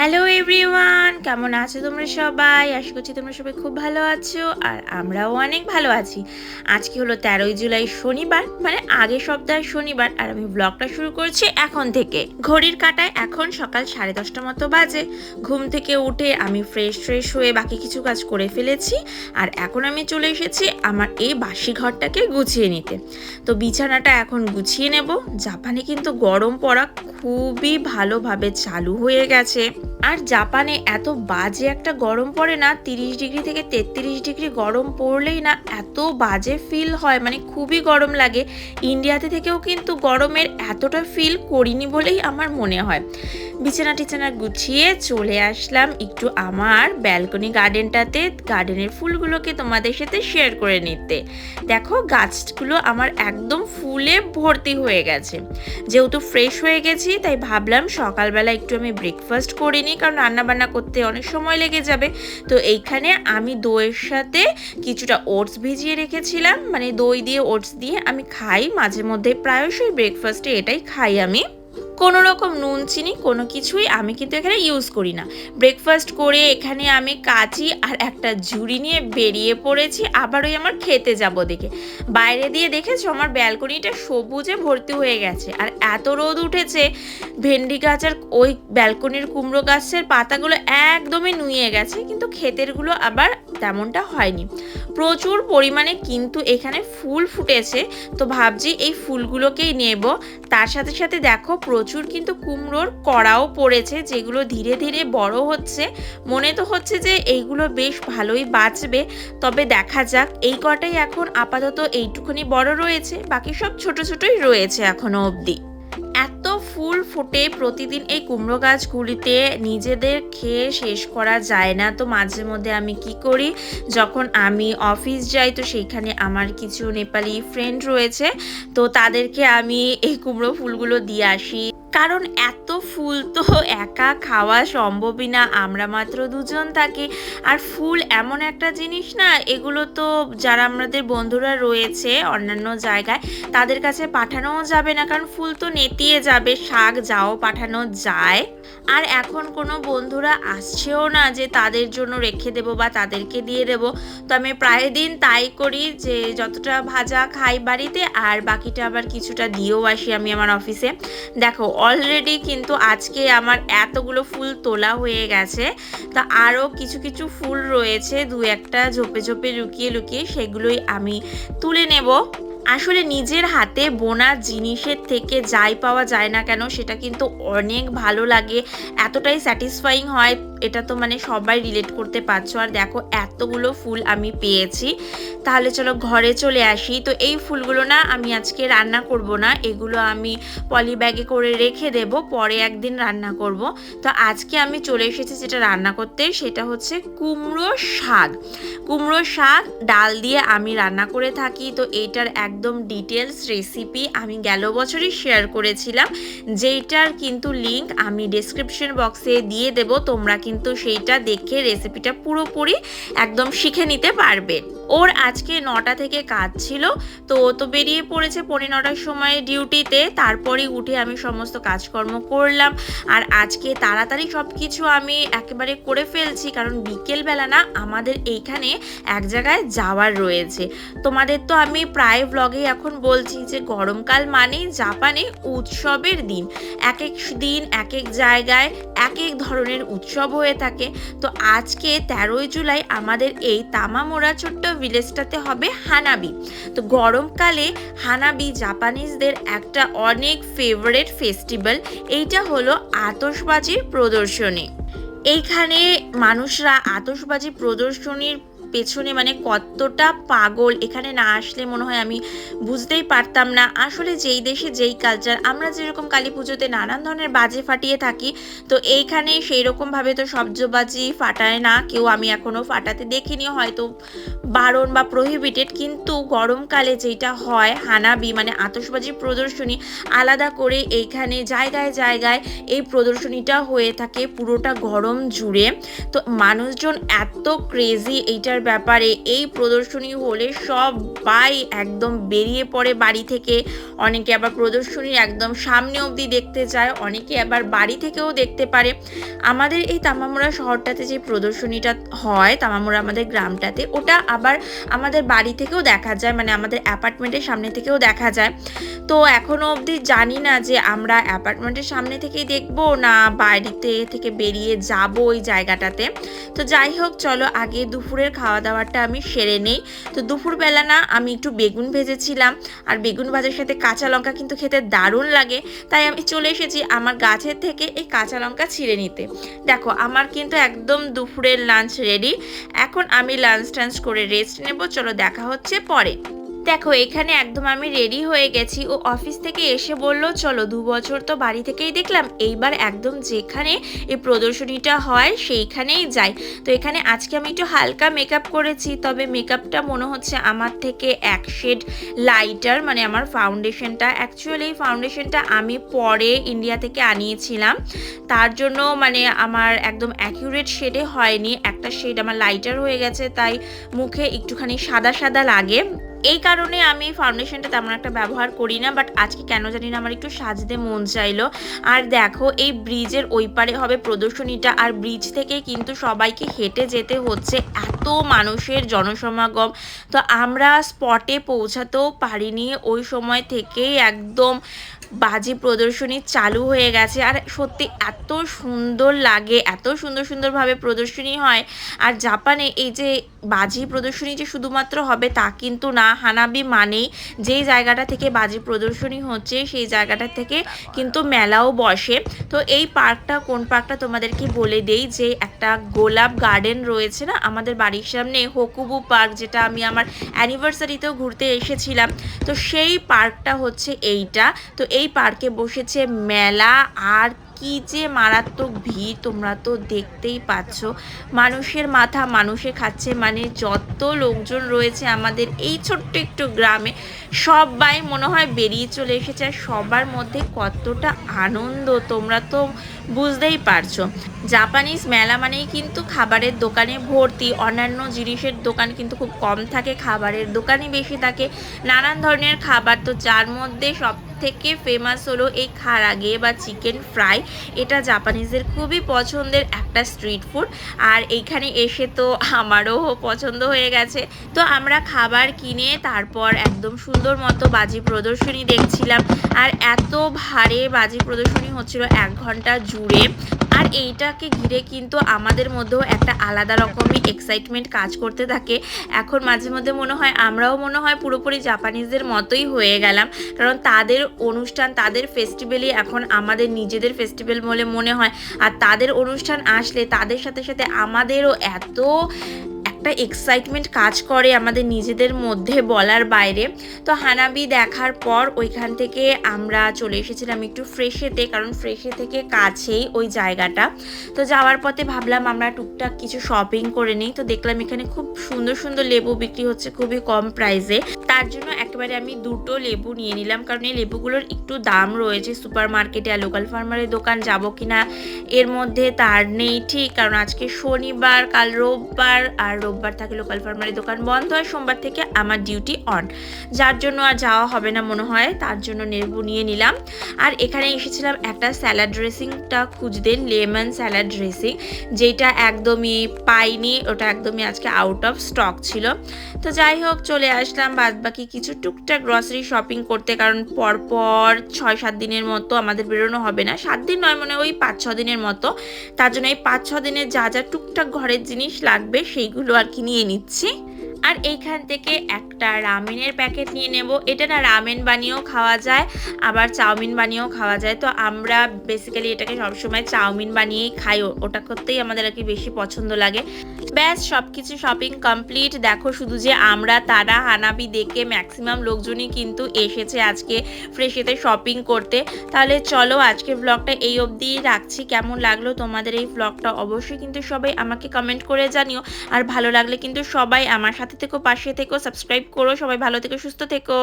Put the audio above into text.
Hello everyone কেমন আছো তোমরা সবাই? আশা করছি তোমরা সবাই খুব ভালো আছো আর আমরাও অনেক ভালো আছি। আজকে হলো তেরোই জুলাই শনিবার মানে আগের সপ্তাহের শনিবার আর আমি ব্লগটা শুরু করছি এখন থেকে। ঘড়ির কাটায় এখন সকাল সাড়ে দশটা মতো বাজে। ঘুম থেকে উঠে আমি ফ্রেশ ফ্রেশ হয়ে বাকি কিছু কাজ করে ফেলেছি আর এখন আমি চলে এসেছি আমার এই বাসি ঘরটাকে গুছিয়ে নিতে। তো বিছানাটা এখন গুছিয়ে নেব। জাপানে কিন্তু গরম পড়া খুবই ভালোভাবে চালু হয়ে গেছে। আর জাপানে এত বাজে একটা গরম পড়ে না, তিরিশ ডিগ্রি থেকে তেত্রিশ ডিগ্রি গরম পড়লেই না এত বাজে ফিল হয় মানে খুবই গরম লাগে। ইন্ডিয়াতে থেকেও কিন্তু গরমের এতটা ফিল করিনি বলেই আমার মনে হয়। বিছানা টিছানা গুছিয়ে চলে আসলাম একটু আমার ব্যালকনি গার্ডেনটাতে গার্ডেনের ফুলগুলোকে তোমাদের সাথে শেয়ার করে নিতে। দেখো, গাছগুলো আমার একদম ফুলে ভর্তি হয়ে গেছে। যেহেতু ফ্রেশ হয়ে গেছি, তাই ভাবলাম সকালবেলা একটু আমি ব্রেকফাস্ট করে নিই, কারণ রান্নাবান্না করতে অনেক সময় লেগে যাবে। তো এইখানে আমি দইয়ের সাথে কিছুটা ওটস ভিজিয়ে রেখেছিলাম। মানে দই দিয়ে ওটস দিয়ে আমি খাই মাঝে মধ্যে প্রায়শই ব্রেকফাস্টে এটাই খাই আমি। কোনো রকম নুন, চিনি, কোনো কিছুই আমি কিন্তু এখানে ইউজ করি না। ব্রেকফাস্ট করে এখানে আমি কাচি আর একটা ঝুড়ি নিয়ে বেরিয়ে পড়েছি, আবার ওই আমার খেতে যাব দেখে। বাইরে দিয়ে দেখেছ আমার ব্যালকনিটা সবুজে ভর্তি হয়ে গেছে, আর এত রোদ উঠেছে, ভেন্ডি গাছ আর ওই ব্যালকনির কুমড়ো গাছের পাতাগুলো একদমই নুয়ে গেছে, কিন্তু ক্ষেতেরগুলো আবার তেমনটা হয়নি। প্রচুর পরিমাণে কিন্তু এখানে ফুল ফুটেছে। তো ভাবছি এই ফুলগুলোকেই নেব। তার সাথে সাথে দেখো প্রচুর কিন্তু কুমড়োর কড়াও পড়েছে, যেগুলো ধীরে ধীরে বড় হচ্ছে। মনে তো হচ্ছে যে এইগুলো বেশ ভালোই বাঁচবে। তবে দেখা যাক, এই কটাই এখন আপাতত এইটুকুনি বড় রয়েছে, বাকি সব ছোট ছোটই রয়েছে এখনও অবধি। এত ফুল ফুটে প্রতিদিন এই কুমড়ো গাছগুলিতে নিজেদের খেয়ে শেষ করা যায় না। তো মাঝে মধ্যে আমি কি করি? যখন আমি অফিস যাই, তো সেইখানে আমার কিছু নেপালি ফ্রেন্ড রয়েছে, তো তাদেরকে আমি এই কুমড়ো ফুলগুলো দিয়ে আসি। কারণ এত ফুল তো একা খাওয়া সম্ভবই না, আমরা মাত্র দুজন থাকি। আর ফুল এমন একটা জিনিস না, এগুলো তো যারা আমাদের বন্ধুরা রয়েছে অন্যান্য জায়গায়, তাদের কাছে পাঠানোও যাবে না, কারণ ফুল তো নেতিয়ে যাবে, শাক যাও পাঠানো যায়। আর এখন কোনো বন্ধুরা আসছেও না যে তাদের জন্য রেখে দেবো বা তাদেরকে দিয়ে দেব। তো আমি প্রায় দিন তাই করি যে যতটা ভাজা খাই বাড়িতে, আর বাকিটা আবার কিছুটা দিয়েও আসি আমি আমার অফিসে। দেখো অলরেডি কিন্তু আজকে আমার এতগুলো ফুল তোলা হয়ে গেছে। তা আরও কিছু কিছু ফুল রয়েছে, দু একটা ঝোপে ঝোপে লুকিয়ে লুকিয়ে সেগুলোই আমি তুলে নেব। আসলে নিজের হাতে বোনা জিনিসের থেকে যাই পাওয়া যায় না কেন, সেটা কিন্তু অনেক ভালো লাগে। এতটাই স্যাটিসফাইং হয়, এটা তো মানে সবাই রিলেট করতে পারছ। আর দেখো, এতগুলো ফুল আমি পেয়েছি। তাহলে চলো ঘরে চলে আসি। তো এই ফুলগুলো না আমি আজকে রান্না করব না, এগুলো আমি পলি ব্যাগে করে রেখে দেব, পরে একদিন রান্না করব। তো আজকে আমি চলে এসেছি যেটা রান্না করতে, সেটা হচ্ছে কুমড়ো শাক। কুমড়ো শাক, ডাল দিয়ে আমি রান্না করে থাকি। তো এইটার একদম ডিটেলস রেসিপি আমি গেল বছরই শেয়ার করেছিলাম। যেইটার কিন্তু লিংক আমি ডিসক্রিপশন বক্সে দিয়ে দেব। তোমরা কিন্তু সেইটা দেখে রেসিপিটা পুরোপুরি একদম শিখে নিতে পারবে। ওর আজকে নটা থেকে কাজ ছিল, তো তো বেরিয়ে পড়েছে পৌনে নটার সময় ডিউটিতে, তারপরে উঠে আমি সমস্ত কাজকর্ম করলাম। আর আজকে তাড়াতাড়ি সব কিছু আমি একেবারে করে ফেলছি, কারণ বিকেলবেলা না আমাদের এইখানে এক জায়গায় যাওয়ার রয়েছে। তোমাদের তো আমি প্রায় ব্লগে এখন বলছি যে গরমকাল মানেই জাপানে উৎসবের দিন। এক এক দিন, এক এক জায়গায় এক এক ধরনের উৎসব হয়ে থাকে। তো আজকে তেরোই জুলাই আমাদের এই তামামোড়া ছোট্ট ভিলেজটাতে হবে হানাবি তো গরমকালে হানাবি জাপানিজদের একটা অনেক ফেভারেট ফেস্টিভ্যাল এইটা হলো আতশবাজির প্রদর্শনী। এইখানে মানুষরা আতশবাজি প্রদর্শনীর পেছনে মানে কতটা পাগল, এখানে না আসলে মনে হয় আমি বুঝতেই পারতাম না। আসলে যেই দেশে যেই কালচার আমরা যেরকম কালী পুজোতে নানান ধরনের বাজে ফাটিয়ে থাকি, তো এইখানে সেই রকমভাবে তো সবজবাজি ফাটায় না। কেউ আমি এখনও ফাটাতে দেখিনি হয়তো বারণ বা প্রহিবিটেড কিন্তু গরমকালে যেটা হয়, হানাবি মানে আতসবাজি প্রদর্শনী আলাদা করে এইখানে জায়গায় জায়গায় এই প্রদর্শনীটা হয়ে থাকে পুরোটা গরম জুড়ে। তো মানুষজন এত ক্রেজি এইটার আসার ব্যাপারে এই প্রদর্শনী হলে সবাই একদম বেরিয়ে পড়ে বাড়ি থেকে। অনেকে আবার প্রদর্শনীর একদম সামনে অবধি দেখতে যায় অনেকে আবার বাড়ি থেকেও দেখতে পারে। আমাদের এই তামামুরা শহরটাতে যে প্রদর্শনীটা হয় তামামুরা আমাদের গ্রামটাতে, ওটা আবার আমাদের বাড়ি থেকেও দেখা যায় মানে আমাদের অ্যাপার্টমেন্টের সামনে থেকেও দেখা যায়। তো এখনও অবধি জানি না যে আমরা অ্যাপার্টমেন্টের সামনে থেকেই দেখব না বাড়িতে থেকে বেরিয়ে যাব ওই জায়গাটাতে। তো যাই হোক, চলো আগে দুপুরের খাওয়া দাওয়াটা আমি সেরে নেই। তো দুপুরবেলা না আমি একটু বেগুন ভেজেছিলাম। আর বেগুন ভাজার সাথে কাঁচা লঙ্কা কিন্তু খেতে দারুণ লাগে। তাই আমি চলে এসেছি আমার গাছের থেকে এই কাঁচা লঙ্কা ছিঁড়ে নিতে। দেখো, আমার কিন্তু একদম দুপুরের লাঞ্চ রেডি এখন আমি লাঞ্চ টাঞ্চ করে রেস্ট নেব। চলো দেখা হচ্ছে পরে। দেখো, এখানে একদম আমি রেডি হয়ে গেছি। ও অফিস থেকে এসে বলল, চলো, দু বছর তো বাড়ি থেকেই দেখলাম। এইবার একদম যেখানে এই প্রদর্শনীটা হয়, সেইখানেই যাই। তো এখানে আজকে আমি একটু হালকা মেকআপ করেছি, তবে মেকআপটা মনে হচ্ছে আমার থেকে এক শেড লাইটার মানে আমার ফাউন্ডেশনটা অ্যাকচুয়ালি এই ফাউন্ডেশনটা আমি পরে ইন্ডিয়া থেকে আনিয়েছিলাম। তার জন্য মানে আমার একদম অ্যাকিউরেট শেডে হয়নি। একটা শেড আমার লাইটার হয়ে গেছে, তাই মুখে একটুখানি সাদা সাদা লাগে। এই কারণে আমি ফাউন্ডেশনটা তেমন একটা ব্যবহার করি না বাট আজকে কেন জানি না আমার একটু সাজতে মন চাইলো। আর দেখো, এই ব্রিজের ওই পারে হবে প্রদর্শনীটা, আর ব্রিজ থেকে কিন্তু সবাইকে হেঁটে যেতে হচ্ছে এত মানুষের জনসমাগম। তো আমরা স্পটে পৌঁছাতেও পারিনি, ওই সময় থেকেই একদম বাজি প্রদর্শনী চালু হয়ে গেছে। আর সত্যি এত সুন্দর লাগে, এত সুন্দর সুন্দরভাবে প্রদর্শনী হয়। আর জাপানে এই যে বাজি প্রদর্শনী যে শুধুমাত্র হবে তা কিন্তু না হানাবি মানেই যেই জায়গাটা থেকে বাজি প্রদর্শনী হচ্ছে, সেই জায়গাটা থেকে কিন্তু মেলাও বসে। তো এই পার্কটা, কোন পার্কটা তোমাদেরকে বলে দেই যে একটা গোলাপ গার্ডেন রয়েছে না, আমাদের বাড়ির সামনে, হকুবু পার্ক, যেটা আমি আমার অ্যানিভার্সারিতেও ঘুরতে এসেছিলাম। তো সেই পার্কটা হচ্ছে এইটা। তো এই পার্কে বসেছে মেলা আর কি যে মারাত্মক ভিড় তোমরা তো দেখতেই পাচ্ছ। মানুষের মাথা মানুষে খাচ্ছে মানে যত লোকজন রয়েছে আমাদের এই ছোট্ট একটু গ্রামে, সবাই মনে হয় বেরিয়ে চলে এসেছে। আর সবার মধ্যে কতটা আনন্দ, তোমরা তো বুঝতেই পারছ। জাপানিজ মেলা মানেই কিন্তু খাবারের দোকানে ভর্তি, অন্যান্য জিনিসের দোকান কিন্তু খুব কম থাকে, খাবারের দোকানই বেশি থাকে। নানান ধরনের খাবার তো যার মধ্যে সব থেকে ফেমাস হলো এই খারাগে বা চিকেন ফ্রাই এটা জাপানিজদের খুবই পছন্দের একটা স্ট্রিট ফুড আর এইখানে এসে তো আমারও পছন্দ হয়ে গেছে। তো আমরা খাবার কিনে তারপর একদম সুন্দর মতো বাজি প্রদর্শনী দেখছিলাম। আর এত ভারে বাজি প্রদর্শনী হচ্ছিল এক ঘণ্টা জুড়ে আর এইটাকে ঘিরে কিন্তু আমাদের মধ্যেও একটা আলাদা রকমই এক্সাইটমেন্ট কাজ করতে থাকে। এখন মাঝে মধ্যে মনে হয়, আমরাও মনে হয় পুরোপুরি জাপানিজদের মতোই হয়ে গেলাম। কারণ তাদের অনুষ্ঠান, তাদের ফেস্টিভ্যালই এখন আমাদের নিজেদের ফেস্টিভ্যাল বলে মনে হয়। আর তাদের অনুষ্ঠান আসলে তাদের সাথে সাথে আমাদেরও এত একটা এক্সাইটমেন্ট কাজ করে আমাদের নিজেদের মধ্যে বলার বাইরে। তো হানাবি দেখার পর ওইখান থেকে আমরা চলে এসেছিলাম একটু ফ্রেশেতে কারণ ফ্রেশে থেকে কাছেই ওই জায়গাটা। তো যাওয়ার পথে ভাবলাম আমরা টুকটাক কিছু শপিং করে নিই। তো দেখলাম এখানে খুব সুন্দর সুন্দর লেবু বিক্রি হচ্ছে, খুবই কম প্রাইসে তার জন্য একেবারে আমি দুটো লেবু নিয়ে নিলাম। কারণ এই লেবুগুলোর একটু দাম রয়েছে সুপার মার্কেটে আর লোকাল ফার্মারের দোকান যাব কিনা, এর মধ্যে তার নেই ঠিক। কারণ আজকে শনিবার, কাল রোববার, আর রোববার থাকে লোকাল ফার্মারের দোকান বন্ধ। হয় সোমবার থেকে আমার ডিউটি অন যার জন্য আর যাওয়া হবে না মনে হয়, তার জন্য লেবু নিয়ে নিলাম। আর এখানে এসেছিলাম একটা স্যালাড ড্রেসিংটা খুঁজতে লেমন স্যালাড ড্রেসিং যেটা একদমই পাইনি। ওটা একদমই আজকে আউট অফ স্টক ছিল। তো যাই হোক, চলে আসলাম বাদ বাকি কিছু টুকটাক গ্রসারি শপিং করতে, কারণ পরপর ছয় সাত দিনের মতো আমাদের বেরোনো হবে না। সাত দিন নয় মানে ওই পাঁচ ছ দিনের মতো। তার জন্য এই পাঁচ ছ দিনের যা যা টুকটাক ঘরের জিনিস লাগবে, সেইগুলো আর কি নিয়ে নিচ্ছি। আর এইখান থেকে একটা রামেনের প্যাকেট নিয়ে নেব। এটা না রামেন বানিয়েও খাওয়া যায়, আবার চাউমিন বানিয়েও খাওয়া যায়। তো আমরা বেসিক্যালি এটাকে সবসময় চাউমিন বানিয়েই খাই ওটা করতেই আমাদের আর কি বেশি পছন্দ লাগে। ব্যাস সব কিছু শপিং কমপ্লিট দেখো শুধু যে আমরা, তারা, হানাবি, দেখে ম্যাক্সিমাম লোকজনই কিন্তু এসেছে আজকে ফ্রেশেতে শপিং করতে। তাহলে চলো আজকে ব্লগটা এই অবধি রাখছি। কেমন লাগল তোমাদের এই ব্লগটা অবশ্যই কিন্তু সবাই আমাকে কমেন্ট করে জানিও। আর ভালো লাগলে কিন্তু সবাই আমার সাথে থেকো পাশে থেকো সাবস্ক্রাইব করো সবাই ভালো থেকো সুস্থ থেকো।